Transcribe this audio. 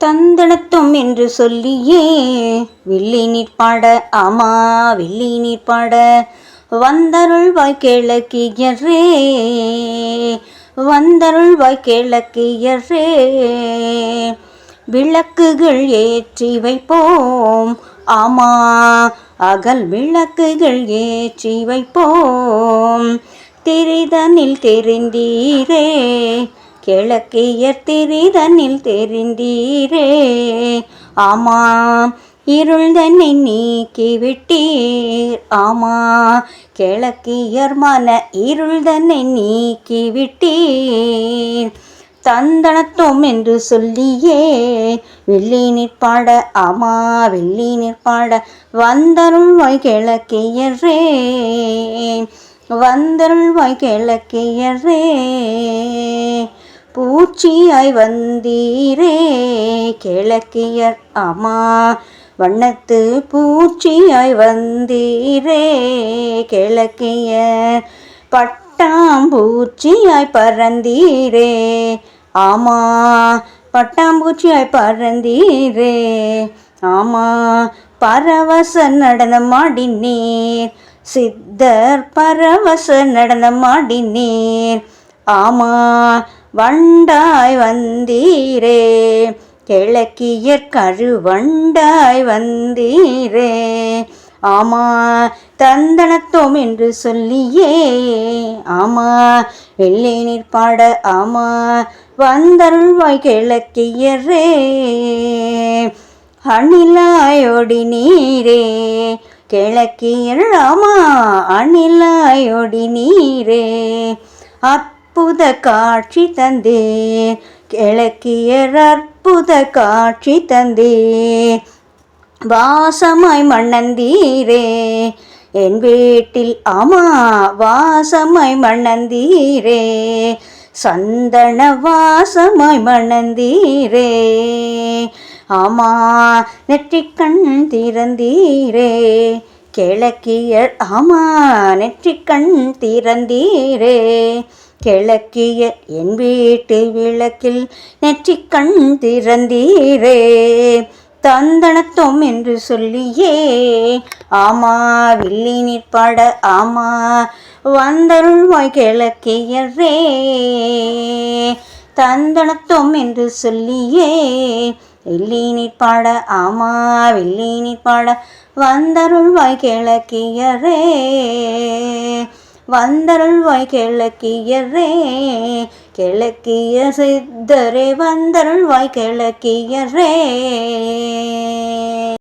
தந்தனத்தும் என்று சொல்லியே வில்லி நிற்பாட ஆமா வில்லி நிற்பாட வந்தருள்வாய் கிழக்கியரே வந்தருள்வாய் கிழக்கியரே விளக்குகள் ஏற்றி வைப்போம் ஆமா அகல் விளக்குகள் ஏற்றி வைப்போம் திரிதனில் தெரிந்தீரே கிழக்கியர் திரிதனில் தெரிந்தீரே. ஆமாம் இருள் தன்னை நீக்கி விட்டீர் ஆமா கிழக்கியர் மன இருள் தன்னை நீக்கி விட்டீர் தந்தனத்தோம் என்று சொல்லியே வெள்ளி நிற்பாட ஆமா வெள்ளி நிற்பாட வந்தருள்வாய் கிழக்கியரே வந்தருள் வாய் கிழக்கியரே பூச்சியாய் வந்தீரே கிழக்கியர் அம்மா வண்ணத்து பூச்சியாய் வந்தீரே கிழக்கியர் பட்டாம்பூச்சியாய் பறந்தீரே. ஆமா பட்டாம்பூச்சியாய் பறந்தீரே. ஆமா பரவச நடனமாடினீர் சித்தர் பரவச நடனமாடினீர் ஆமா வண்டாய் வந்தீரே. கிழக்கியற் கருவண்டாய் வந்தீரே. ஆமா தந்தனத்தோம் என்று சொல்லியே. ஆமா வெள்ளை நிற்பாட ஆமா வந்தருள்வாய் கிழக்கியரே. அணிலாயொடி நீரே கிழக்கியர் ஆமா அணிலாயொடி நீரே அற்புத காட்சி தந்தே கிழக்கியர் அற்புத காட்சி தந்தே வாசமாய் மண்ணந்தீரே என் வீட்டில் அம்மா வாசமாய் மண்ணந்தீரே சந்தன வாசமாய் மணந்தீரே ஆமா நெற்றிக்கண் திறந்தீரே. கிழக்கியர் ஆமா நெற்றிக்கண் திறந்தீரே. கிழக்கிய என் வீட்டு விளக்கில் நெற்றிக்கண் திறந்தீரே. தந்தனத்தோம் என்று சொல்லியே. ஆமா வில்லி நிற்பாட ஆமா வந்தருள்வாய் கிழக்கியரே. தந்தனத்தோம் என்று சொல்லியே. வெள்ளி நிற்பாட ஆமா வெள்ளி நிற்பாட வந்தருள்வாய் கிழக்கியரே. வந்தருள்வாய் கிழக்கியரே கிழக்கிய சித்தரே வந்தருள்வாய் கிழக்கியரே.